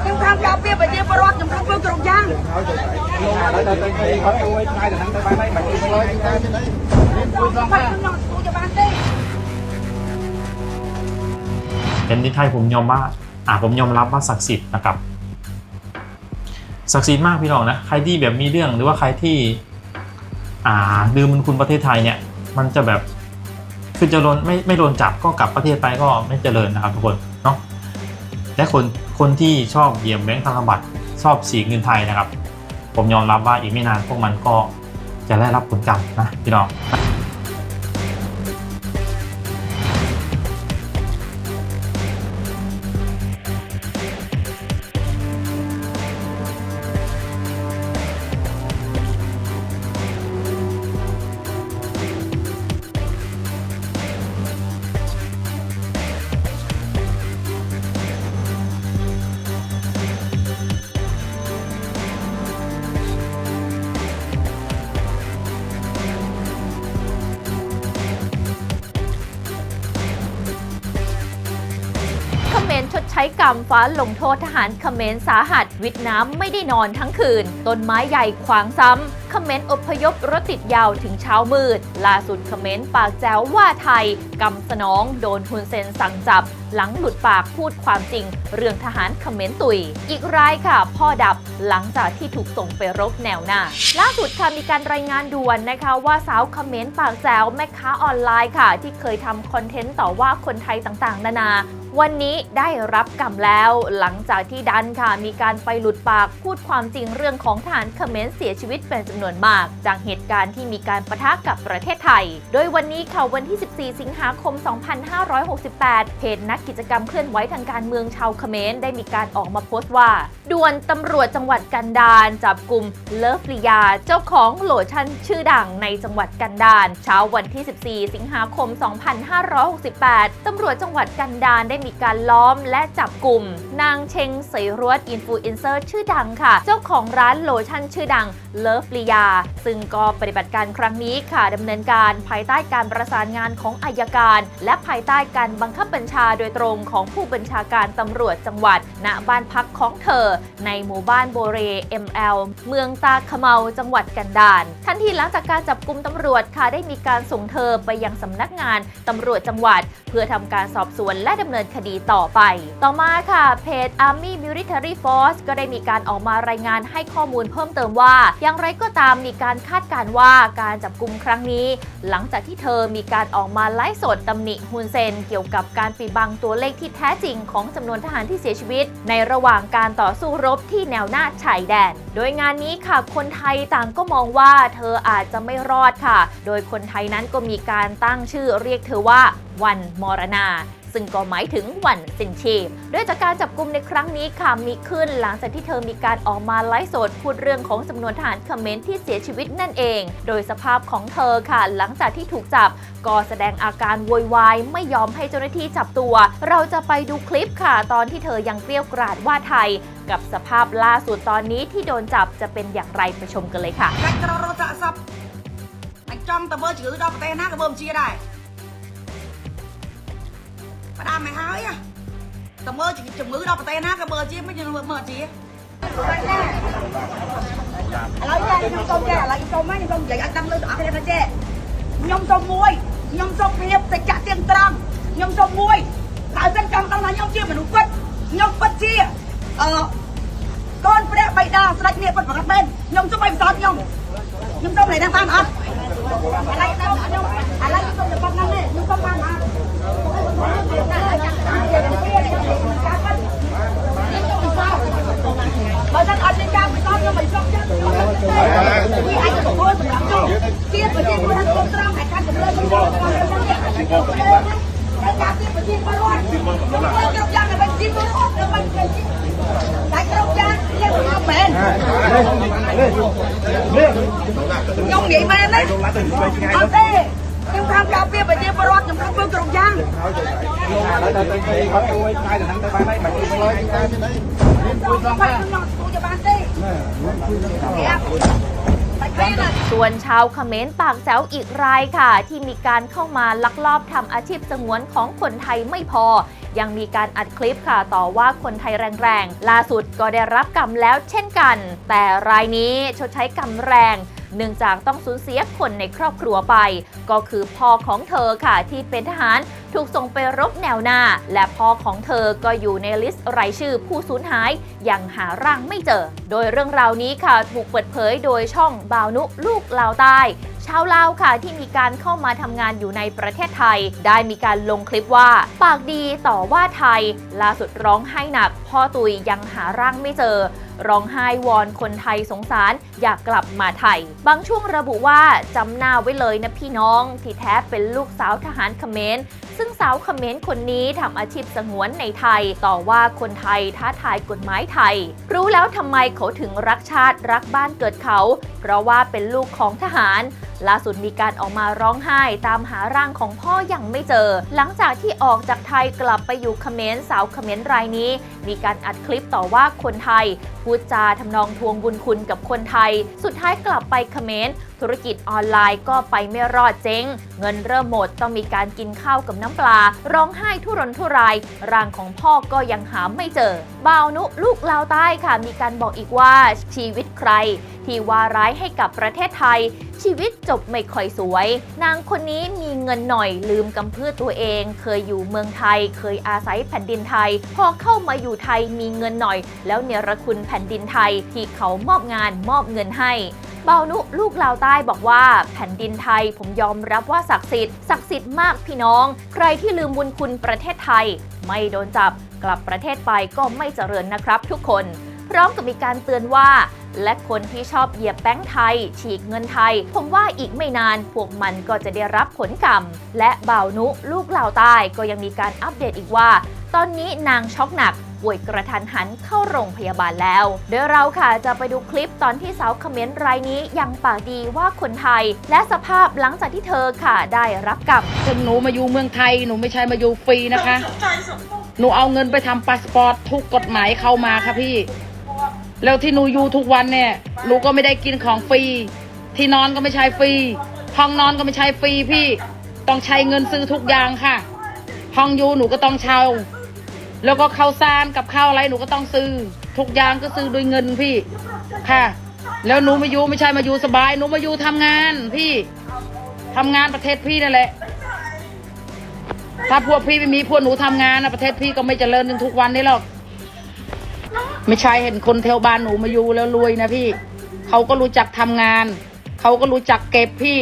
និយាយមែនទេអត់ទេខ្ញុំខាងការពារប្រជាពលរដ្ឋខ្ញុំធ្វើគ្រប់យ៉ាងខ្ញុំខ្ញុំធ្វើជាបានទេ แผ่นดินไทยผมยอมว่าอ่าผมยอมรับว่าศักดิ์สิทธิ์นะครับ ศักดิ์สิทธิ์มากพี่น้องนะ ใครที่แบบมีเรื่องหรือว่าใครที่ อ่าลืมมันคุณประเทศไทยเนี่ย มันจะแบบคือจะโดนไม่ไม่โดนจับก็กลับประเทศไปก็ไม่เจริญนะครับทุกคนเนาะ และคนคนที่ชอบเหยี่ยมแบงค์ธนบัตรชอบสีเงินไทยนะครับ ผมยอมรับว่าอีกไม่นานพวกมันก็จะได้รับผลกรรมนะพี่น้อง ชดใช้กรรมฟ้าลงโทษทหารเขมรสาหัส วิทน้ำไม่ได้นอนทั้งคืน ต้นไม้ใหญ่ขวางซ้ำเขมรอพยพรถติดยาวถึงเช้ามืด ล่าสุดเขมรปากแจ๋วว่าไทยกำสนองโดนฮุนเซนสั่งจับ หลังหลุดปากพูดความจริง เรื่องทหารเขมรตุย อีกรายค่ะ พ่อดับหลังจากที่ถูกส่งไปรบแนวหน้า ล่าสุดค่ะมีการรายงานด่วนนะคะว่าสาวเขมรปากแจ๋วแม่ค้าออนไลน์ค่ะ ที่เคยทำคอนเทนต์ต่อว่าคนไทยต่างๆ นานา วันนี้ได้รับกรรมแล้วหลังจากที่ดันค่ะมีการไปหลุดปากพูดความจริงเรื่องของทหารเขมรเสียชีวิตเป็นจำนวนมาก จากเหตุการณ์ที่มีการประทะกับประเทศไทย โดยวันนี้ค่ะวันที่ 14 สิงหาคม 2568 เพจนักกิจกรรมเคลื่อนไหวทางการเมืองชาวเขมรได้มีการออกมาโพสต์ว่าด่วนตำรวจจังหวัดกันดารจับกลุ่มเลิฟลียา เจ้าของโหลชั่นชื่อดังในจังหวัดกันดารเช้าวันที่ 14 สิงหาคม 2568ตำรวจจังหวัดกันดารได้มีการล้อมและจับกลุ่ม นางเชงสยรวดอินฟลูเอนเซอร์ชื่อดังค่ะ เจ้าของร้านโลชั่นชื่อดังเลิฟลียา ซึ่งก็ปฏิบัติการครั้งนี้ค่ะดำเนินการภายใต้การประสานงานของอายการ และภายใต้การบังคับบัญชาโดยตรงของผู้บัญชาการตำรวจจังหวัด ณบ้านพักของเธอ ในหมู่บ้านโบเร ML เมืองตาขเมาจังหวัดกันดารทันทีหลังจากการจับกลุ่มตำรวจค่ะได้มีการส่งเธอไปยังสำนักงานตำรวจจังหวัด เพื่อทำการสอบสวนและดำเนินคดีต่อไป ต่อมาค่ะเพจ Army Military Force ก็ได้มีการออกมารายงานให้ข้อมูลเพิ่มเติมว่าอย่างไรก็ตามมีการคาดการว่าการจับกลุ่มครั้งนี้ หลังจากที่เธอมีการออกมาไลฟ์สดตำหนิฮุนเซน เกี่ยวกับการปิดบังตัวเลขที่แท้จริงของจำนวนทหารที่เสียชีวิต ในระหว่างการต่อสู้รบที่แนวหน้าชายแดน โดยงานนี้ค่ะคนไทยต่างก็มองว่าเธออาจจะไม่รอดค่ะ โดยคนไทยนั้นก็มีการตั้งชื่อเรียกเธอว่าวันมรณา ซึ่งก็หมายถึงวันสิ้นชีด้วยจากการจับกลุ่มในครั้งนี้ค่ะมีขึ้นหลังจากที่เธอมีการออกมาไลฟ์สดพูดเรื่องของจำนวนทหารเขมรที่เสียชีวิตนั่นเอง โดยสภาพของเธอค่ะ หลังจากที่ถูกจับก็แสดงอาการโวยวายไม่ยอมให้เจ้าหน้าที่จับตัว เราจะไปดูคลิปค่ะ ตอนที่เธอยังเกลี้ยกราดว่าไทย กับสภาพล่าสุดตอนนี้ที่โดนจับจะเป็นอย่างไรไปชมกันเลยค่ะ anh trong tờ bơ chữ đọc tên hát bơm chia đài ញចង់ទៅមើលជំងឺដល់ប្រទេសណាក៏មើលមិនជាដែរបដាមិនហើយទៅមើលជំងឺដល់ប្រទេសណាក៏មើលជាមិនមើលមើលជាឥឡូវចាខ្ញុំសុំចាឥឡូវខ្ញុំសុំហ្នឹងខ្ញុំសុំនិយាយឲ្យដឹងលើដល់អស់គ្នាថាចេះខ្ញុំសុំមួយខ្ញុំសុំភាពសច្ចៈទៀងត្រង់ខ្ញុំសុំមួយហើយសិនចង់ដឹងថាខ្ញុំជាមនុស្សពិតខ្ញុំពិតជាអឺកូនព្រះបៃតាស្ដេចនេះពិតប្រកបមែនខ្ញុំសុំឲ្យបន្សល់ខ្ញុំខ្ញុំសុំឲ្យដឹងបានអត់ឥឡូវខ្ញុំខ្ញុំឥឡូវខ្ញុំសុំតែប៉ុណ្្នឹងទេខ្ញុំសុំបានអត់ បើសិនអត់មានការបន្សល់ខ្ញុំមិនសុំចឹងនេះអាចទទួលសម្រាប់ខ្ញុំទៀតប្រជាពលរដ្ឋគ្រប់ត្រង់តែខាត់ចម្លើយខ្ញុំចូលមកខ្ញុំនេះហើយការទៀតប្រជាពលរដ្ឋខ្ញុំគ្រប់យ៉ាងដើម្បីជីវិតរបស់ខ្ញុំមិនគេដាច់គ្រប់យ៉ាងលេបមកមែនខ្ញុំនិយាយមែនទេ ทำเราเปียไปเบรอดจนพรุ่งเพิ่ตรงยังส่วนชาวเขมรปากแจ๋วอีกรายค่ะ ที่มีการเข้ามาลักลอบทำอาชีพสงวนของคนไทยไม่พอ ยังมีการอัดคลิปค่ะต่อว่าคนไทยแรงๆ ล่าสุดก็ได้รับกรรมแล้วเช่นกัน แต่รายนี้ชดใช้กรรมแรง เนื่องจากต้องสูญเสียคนในครอบครัวไป ก็คือพ่อของเธอค่ะที่เป็นทหารถูกส่งไปรบแนวหน้า และพ่อของเธอก็อยู่ในลิสต์รายชื่อผู้สูญหายยังหาร่างไม่เจอ โดยเรื่องราวนี้ค่ะถูกเปิดเผยโดยช่องบาวนุลูกลาวใต้ชาวลาวค่ะที่มีการเข้ามาทำงานอยู่ในประเทศไทย ได้มีการลงคลิปว่า ปากดีต่อว่าไทย ล่าสุดร้องไห้หนัก พ่อตุยยังหาร่างไม่เจอร้องไห้วอนคนไทยสงสารอยากกลับมาไทย บางช่วงระบุว่าจำหน้าไว้เลยนะพี่น้อง ที่แท้เป็นลูกสาวทหารเขมรซึ่งสาวเขมรคนนี้ทำอาชีพสงวนในไทย ต่อว่าคนไทยท้าทายกฎหมายไทย รู้แล้วทำไมเขาถึงรักชาติรักบ้านเกิดเขา เพราะว่าเป็นลูกของทหารล่าสุดมีการออกมาร้องไห้ตามหาร่างของพ่อยังไม่เจอ หลังจากที่ออกจากไทยกลับไปอยู่เขมรสาวเขมรรายนี้ มีการอัดคลิปต่อว่าคนไทยพูดจาทำนองทวงบุญคุณกับคนไทย สุดท้ายกลับไปเขมร ธุรกิจออนไลน์ก็ไปไม่รอดเจ๊ง เงินเริ่มหมดต้องมีการกินข้าวกับน้ำปลา ร้องไห้ทุรนทุรายร่างของพ่อก็ยังหาไม่เจอบ่าวนุลูกลาวใต้ค่ะมีการบอกอีกว่าชีวิตใคร ที่วาร้ายให้กับประเทศไทย ชีวิตจบไม่ค่อยสวย นางคนนี้มีเงินหน่อยลืมกำพืชตัวเอง เคยอยู่เมืองไทย เคยอาศัยแผ่นดินไทย พอเข้ามาอยู่ไทยมีเงินหน่อย แล้วเนรคุณแผ่นดินไทยที่เขามอบงานมอบเงินให้ เบานุลูกลาวใต้บอกว่า แผ่นดินไทยผมยอมรับว่าศักดิ์สิทธิ์ศักดิ์สิทธิ์มากพี่น้อง ใครที่ลืมบุญคุณประเทศไทย ไม่โดนจับกลับประเทศไปก็ไม่เจริญนะครับ ทุกคน พร้อมกับมีการเตือนว่า และคนที่ชอบเหยียบแป้งค์ไทย ฉีกเงินไทย ผมว่าอีกไม่นานพวกมันก็จะได้รับผลกรรม และเบานุลูกลาวใต้ก็ยังมีการอัปเดตอีกว่า ตอนนี้นางช็อกหนัก ป่วยกระทันหันเข้าโรงพยาบาลแล้วโดยเราค่ะจะไปดูคลิปตอนที่สาวคอมเขมรรายนี้ยังปากดีว่าคนไทย และสภาพหลังจากที่เธอค่ะได้รับกรรมถึงหนูมาอยู่เมืองไทยหนูไม่ใช่มาอยู่ฟรีนะคะ หนูเอาเงินไปทำพาสปอร์ตถูกกฎหมายเข้ามาค่ะพี่ แล้วที่หนูอยู่ทุกวันเนี่ยหนูก็ไม่ได้กินของฟรี ที่นอนก็ไม่ใช่ฟรีห้องนอนก็ไม่ใช่ฟรีพี่ ต้องใช้เงินซื้อทุกอย่างค่ะ ห้องอยู่หนูก็ต้องเช่า แล้วก็ข้าวสารกับข้าวอะไรหนูก็ต้องซื้อ ทุกอย่างก็ซื้อด้วยเงินพี่ ค่ะ แล้วหนูมาอยู่ไม่ใช่มาอยู่สบาย หนูมาอยู่ทำงานพี่ทำงานประเทศพี่นั่นแหละ ถ้าพวกพี่ไม่มีพวกหนูทำงานนะประเทศพี่ก็ไม่เจริญถึงทุกวันนี้หรอก ไม่ใช่เห็นคนแถวบ้านหนูมาอยู่แล้วรวยนะพี่ เขาก็รู้จักทำงาน เขาก็รู้จักเก็บพี่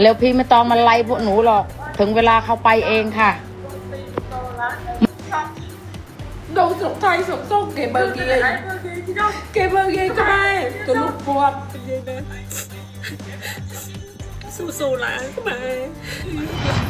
แล้วพี่ไม่ต้องมาไล่พวกหนูหรอก ถึงเวลาเขาไปเองค่ะ Đâu sống thay sống sốc kể bờ kia Kể bờ kia cho ai Từ lúc buộc Su-su là các bạn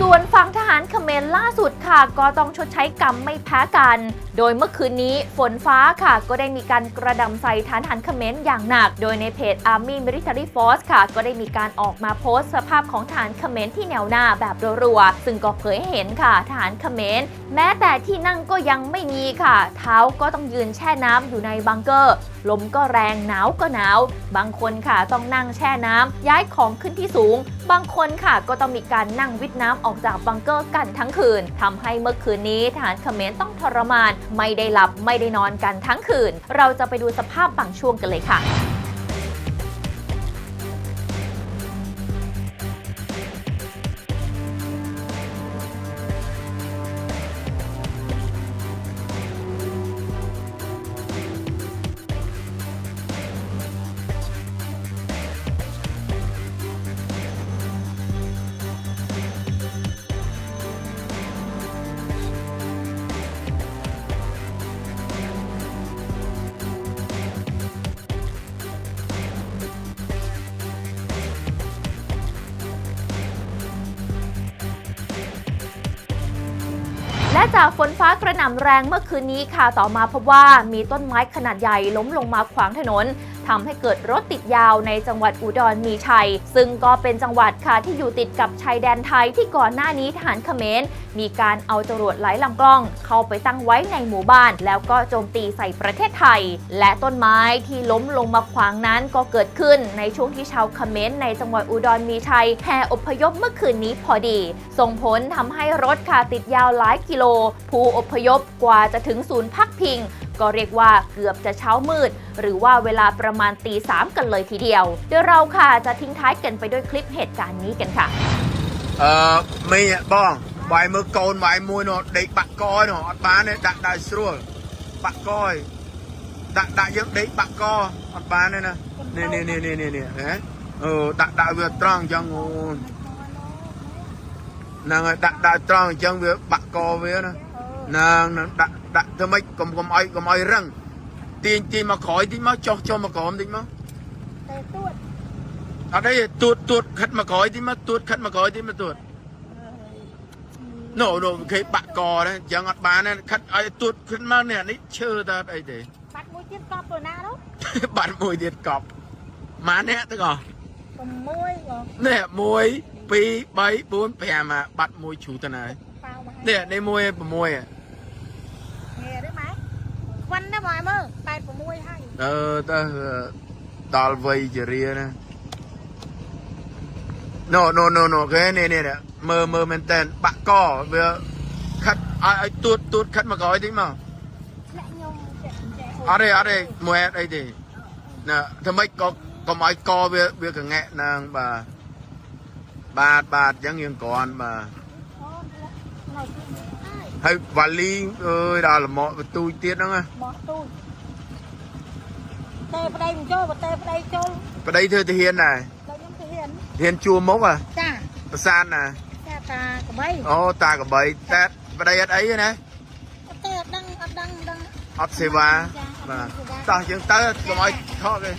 ส่วนฝั่งทหารเขมรล่าสุดค่ะ ก็ต้องชดใช้กรรมไม่แพ้กัน โดยเมื่อคืนนี้ฝนฟ้าค่ะ ก็ได้มีการกระดำใส่ฐานทหารเขมรอย่างหนัก โดยในเพจ Army Military Force ค่ะ ก็ได้มีการออกมาโพสต์สภาพของทหารเขมรที่แนวหน้าแบบรัวๆ ซึ่งก็เผยให้เห็นค่ะทหารเขมรแม้แต่ที่นั่งก็ยังไม่มีค่ะ เท้าก็ต้องยืนแช่น้ำอยู่ในบังเกอร์ ลมก็แรงหนาวก็หนาว บางคนค่ะต้องนั่งแช่น้ำย้ายของขึ้นที่สูง บางคนค่ะก็ต้องมีการนั่งวิทน้ำออกจากบังเกอร์กันทั้งคืนทำให้เมื่อคืนนี้ทหารเขมรต้องทรมาน ไม่ได้หลับไม่ได้นอนกันทั้งคืน เราจะไปดูสภาพบางช่วงกันเลยค่ะ และจากฝนฟ้ากระหน่ำแรงเมื่อคืนนี้ค่ะต่อมาพบว่ามีต้นไม้ขนาดใหญ่ล้มลงมาขวางถนน ทำให้เกิดรถติดยาวในจังหวัดอุดรมีชัย ซึ่งก็เป็นจังหวัดค่ะที่อยู่ติดกับชายแดนไทยที่ก่อนหน้านี้ทหารเขมรมีการเอาจรวดหลายลำกล้อง เข้าไปตั้งไว้ในหมู่บ้าน แล้วก็โจมตีใส่ประเทศไทย และต้นไม้ที่ล้มลงมาขวางนั้นก็เกิดขึ้นในช่วงที่ชาวเขมรในจังหวัดอุดรมีชัยแห่อพยพเมื่อคืนนี้พอดี ส่งผลทำให้รถค่ะติดยาวหลายกิโล ผู้อพยพกว่าจะถึงศูนย์พักพิง ก็เรียกว่าเกือบจะเช้ามืด หรือว่าเวลาประมาณตีสามกันเลยทีเดียวเดี๋ยวเราค่ะจะทิ้งท้ายกันไปด้วยคลิปเหตุการณ์นี้กันค่ะ អឺមីបងបាយមើលកូនបាយមួយនោះដេកបាក់កយនោះអត់បានទេដាក់ដាក់ស្រួលបាក់កយដាក់ដាក់យើងដេកបាក់កអត់បានទេណានេះនេះនេះនេះនេះនេះហ៎អឺដាក់ដាក់វាត្រង់អញ្ចឹងអូនហ្នឹងហើយដាក់ដាក់ត្រង់អញ្ចឹងវាបាក់កវាណាហ្នឹងហ្នឹងដាក់ ដាក់ធ្វើម៉េចកុំកុំឲ្យកុំឲ្យរឹងទាញទាញមកក្រោយតិចមកចុះចុះមកក្រោមតិចមកអត់ទេទួតទួតខិតមកក្រោយតិចមកទួតខិតមកក្រោយតិចមកទួតនោះនោះគេបាក់កណាអញ្ចឹងអត់បានទេខិតឲ្យទួតขึ้นមកនេះនេះឈើតើអីទេបាត់មួយទៀតកប់ទៅណានោះបាត់មួយទៀតកប់ម៉ានអ្នកទៅក៏6ក៏នេះ1 2 3 4 5អាបាត់មួយជ្រូទៅណាប៉ាវមកនេះនេះមួយ6ហ៎ហេឬម៉ែ วันนะบอยมือแปดผมมวยให้เออตาตาลไวจะเรียนะ โนโนโนโนเคเนี่ยเนี่ยเนี่ยมือมือมนเตนปะก้อเบื่อคัดไอ้ตูดตูดคัดมาก่อไอ้ที่มาอะไรอะไรมวยอะไรดินะทำไมก็ก็ไม่กอเบื่อเบื่อกับแงะนางบ่าบาดบาดยังยังก่อนบ่า ហើយវ៉ាលីអើយដល់លមកបន្ទូចទៀតហ្នឹងណាមកទូចតែប្តីមិនចូលបើតែប្តីចូលប្តីធ្វើទាហានដែរដល់ខ្ញុំទៅហ៊ានទាហានជួមុខហ៎ចាប្រសាទណាចាតាក្បីអូតាកបីតែប្តីអត់អីទេណាតែអត់ដឹងអត់ដឹងដឹងអត់សេវាបាទតោះយើងទៅកុំឲ្យខកទេ